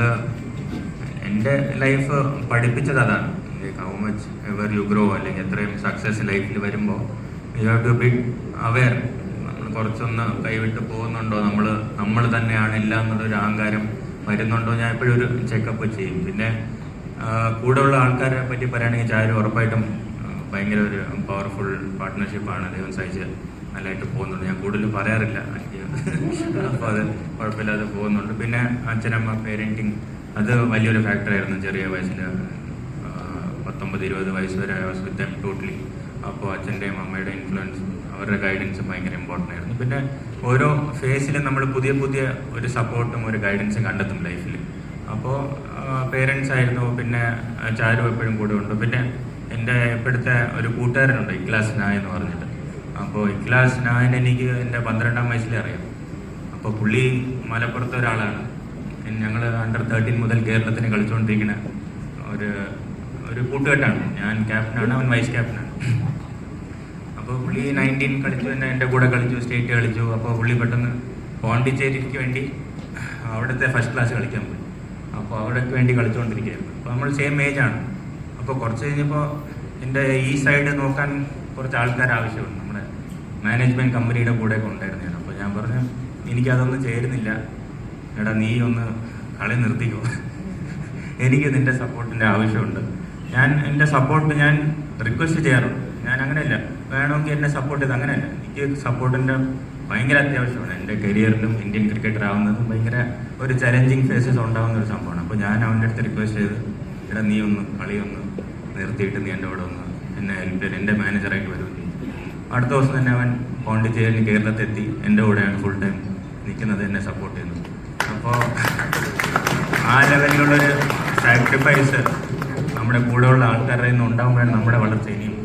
നമ്മൾ എന്റെ ലൈഫ് പഠിപ്പിച്ചത് അതാണ് how much ever you grow അല്ലെങ്കിൽ എത്രയും സക്സസ് ലൈഫിൽ വരുമ്പോൾ you have to be aware നമ്മൾ കുറച്ചൊന്ന് കൈവിട്ട് പോകുന്നുണ്ടോ? നമ്മൾ നമ്മൾ തന്നെയാണ് ഇല്ല എന്നുള്ളൊരു അഹങ്കാരം വരുന്നുണ്ടോ? ഞാൻ എപ്പോഴും ഒരു ചെക്കപ്പ് ചെയ്യും. പിന്നെ കൂടെയുള്ള ആൾക്കാരെ പറ്റി പറയുകയാണെങ്കിൽ ചാരു ഉറപ്പായിട്ടും ഭയങ്കര ഒരു പവർഫുൾ പാർട്ട്ണർഷിപ്പാണ് ദൈവം സഹിച്ച് നല്ലതായിട്ട് പോകുന്നുണ്ട്. ഞാൻ കൂടുതൽ പറയാറില്ല. അപ്പോൾ അത് കുഴപ്പമില്ലാതെ പോകുന്നുണ്ട്. പിന്നെ അച്ഛനമ്മ പേരന്റിങ് അത് വലിയൊരു ഫാക്ടറായിരുന്നു ചെറിയ വയസ്സിൽ പത്തൊമ്പത് ഇരുപത് വയസ്സ് വരെ I was with them totally അപ്പോൾ അച്ഛന്റെയും അമ്മയുടെയും ഇൻഫ്ലുവൻസ് അവരുടെ ഗൈഡൻസും ഭയങ്കര ഇമ്പോർട്ടന്റ് ആയിരുന്നു. പിന്നെ ഓരോ ഫേസിലും നമ്മൾ പുതിയ പുതിയ ഒരു സപ്പോർട്ടും ഒരു ഗൈഡൻസും കണ്ടെത്തും ലൈഫിൽ അപ്പോൾ പേരൻസ് ആയിരുന്നു. പിന്നെ ചാരും എപ്പോഴും കൂടെ ഉണ്ട്. പിന്നെ എന്റെ ഇപ്പോഴത്തെ ഒരു കൂട്ടുകാരനുണ്ട് ഇക്ലാസ് നായ എന്ന് പറഞ്ഞിട്ട്. അപ്പോൾ ഇഖ്ലാസ് ഞാൻ എനിക്ക് എന്റെ പന്ത്രണ്ടാം വയസ്സിൽ അറിയാം. അപ്പോൾ പുള്ളി മലപ്പുറത്തെ ഒരാളാണ്. ഞങ്ങൾ അണ്ടർ തേർട്ടീൻ മുതൽ കേരളത്തിന് കളിച്ചുകൊണ്ടിരിക്കുന്ന ഒരു ഒരു കൂട്ടുകെട്ടാണ്. ഞാൻ ക്യാപ്റ്റനാണ് അവൻ വൈസ് ക്യാപ്റ്റനാണ് അപ്പോൾ പുള്ളി നയന്റീൻ കളിച്ചു തന്നെ എന്റെ കൂടെ കളിച്ചു സ്റ്റേറ്റ് കളിച്ചു. അപ്പോൾ പുള്ളി പെട്ടെന്ന് പോണ്ടിച്ചേരിക്ക് വേണ്ടി അവിടുത്തെ ഫസ്റ്റ് ക്ലാസ് കളിക്കാൻ പോയി. അപ്പോൾ അവിടേക്ക് വേണ്ടി കളിച്ചുകൊണ്ടിരിക്കുകയായിരുന്നു. അപ്പോൾ നമ്മൾ സെയിം ഏജാണ് അപ്പോൾ കുറച്ച് കഴിഞ്ഞപ്പോൾ എന്റെ ഈ സൈഡ് നോക്കാൻ കുറച്ച് ആൾക്കാർ ആവശ്യമുണ്ട്. മാനേജ്മെന്റ് കമ്പനിയുടെ കൂടെ ഉണ്ടായിരുന്നു ഞാൻ അപ്പോൾ ഞാൻ പറഞ്ഞു എനിക്കതൊന്നും ചേരുന്നില്ല. എടാ നീ ഒന്ന് കളി നിർത്തിക്കോ. എനിക്ക് നിന്റെ സപ്പോർട്ടിന്റെ ആവശ്യമുണ്ട്. ഞാൻ എന്റെ സപ്പോർട്ട് ഞാൻ റിക്വസ്റ്റ് ചെയ്യാറുണ്ട്. ഞാൻ അങ്ങനെയല്ല. വേണമെങ്കിൽ എന്നെ സപ്പോർട്ട് ചെയ്ത് അങ്ങനെയല്ല. എനിക്ക് സപ്പോർട്ടിന്റെ ഭയങ്കര അത്യാവശ്യമാണ്. എന്റെ കരിയറിലും ഇന്ത്യൻ ക്രിക്കറ്റർ ആവുന്നതും ഭയങ്കര ഒരു ചലഞ്ചിങ് ഫേസസ് ഉണ്ടാകുന്ന ഒരു സംഭവമാണ്. അപ്പോൾ ഞാൻ അവന്റെ അടുത്ത് റിക്വസ്റ്റ് ചെയ്ത് എടാ നീ ഒന്ന് കളി ഒന്ന് നിർത്തിയിട്ട് നീ എന്റെ കൂടെ ഒന്ന് എന്നെ ഹെൽപ്പ് ചെയ്ത് എന്റെ മാനേജറായിട്ട് വരുമെന്ന് അടുത്ത ദിവസം തന്നെ അവൻ പോണ്ടിച്ചേരി കേരളത്തെത്തി എന്റെ കൂടെയാണ് ഫുൾ ടൈം നിൽക്കുന്നത് എന്നെ സപ്പോർട്ട് ചെയ്യുന്നത് അപ്പോൾ ആ ലെവലിലുള്ളൊരു സാക്രിഫൈസ് നമ്മുടെ കൂടെയുള്ള ആൾക്കാരുടെ നിന്ന് ഉണ്ടാകുമ്പോഴാണ് നമ്മുടെ വളർച്ച ഇനിയും